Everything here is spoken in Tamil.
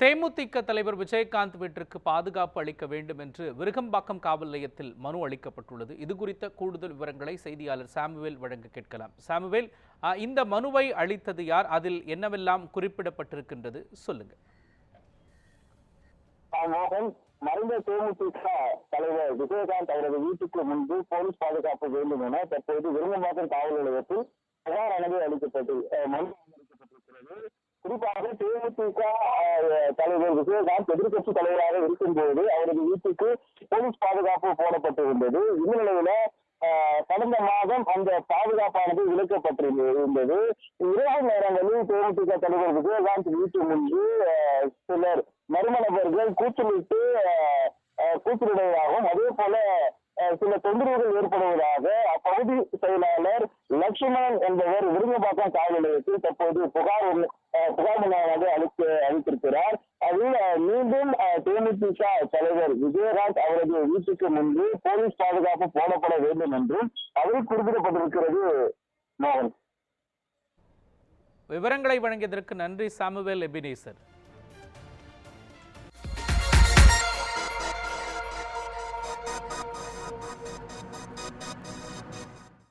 தேமுதிக தலைவர் விஜயகாந்த் வீட்டிற்கு பாதுகாப்பு அளிக்க வேண்டும் என்று விருகம்பாக்கம் காவல் நிலையத்தில் மனு அளிக்கப்பட்டுள்ளது. இது குறித்த கூடுதல் விவரங்களை செய்தியாளர் சாமுவேல் வழங்க கேட்கலாம். சாமுவேல் இந்த மனுவை அளித்தது யார்? அதில் என்னவெல்லாம் குறிப்பிடப்பட்டிருக்கின்றது? சொல்லுங்க. மறைந்த தேமுதிக தலைவர் விஜயகாந்த் அவரது வீட்டுக்கு முன்பு போலீஸ் பாதுகாப்பு வேண்டும் என தற்போது விருங்கம்பாக்கம் காவல் நிலையத்தில் புகார் புகாரானது அளிக்கப்பட்டு மனு குறிப்பாக தேமுதிக தலைவர் விஜயகாந்த் எதிர்க்கட்சி தலைவராக இருக்கும்போது அவரது வீட்டுக்கு போலீஸ் பாதுகாப்பு போடப்பட்டிருந்தது. இந்த நிலையில கடந்த மாதம் அந்த பாதுகாப்பானது விலக்கப்பட்டிருந்தது இரவு நேரங்களில் தேமுதிக தலைவர் விஜயகாந்த் வீட்டு முன்பு சிலர் மர்ம நபர்கள் கூச்சலிட்டு கூச்சலிடுவதாகவும் அதே போல அஹ், சில தொந்தரவுகள் ஏற்படுவதாக அப்பகுதி செயலாளர் லட்சுமணன் என்பவர் விருங்கப்பாக்கம் காவல் நிலையத்தில் தற்போது புகார் புகார் மனுவாக அளித்து அளித்திருக்கிறார். அதில் மீண்டும் தேமுதிக தலைவர் விஜயகாந்த் அவரது வீட்டுக்கு முன்பு போலீஸ் பாதுகாப்பு போடப்பட வேண்டும் என்றும் அதில் குறிப்பிடப்பட்டிருக்கிறது மோகன். விவரங்களை வழங்கியதற்கு நன்றி சாமுவேல் எபினேசர்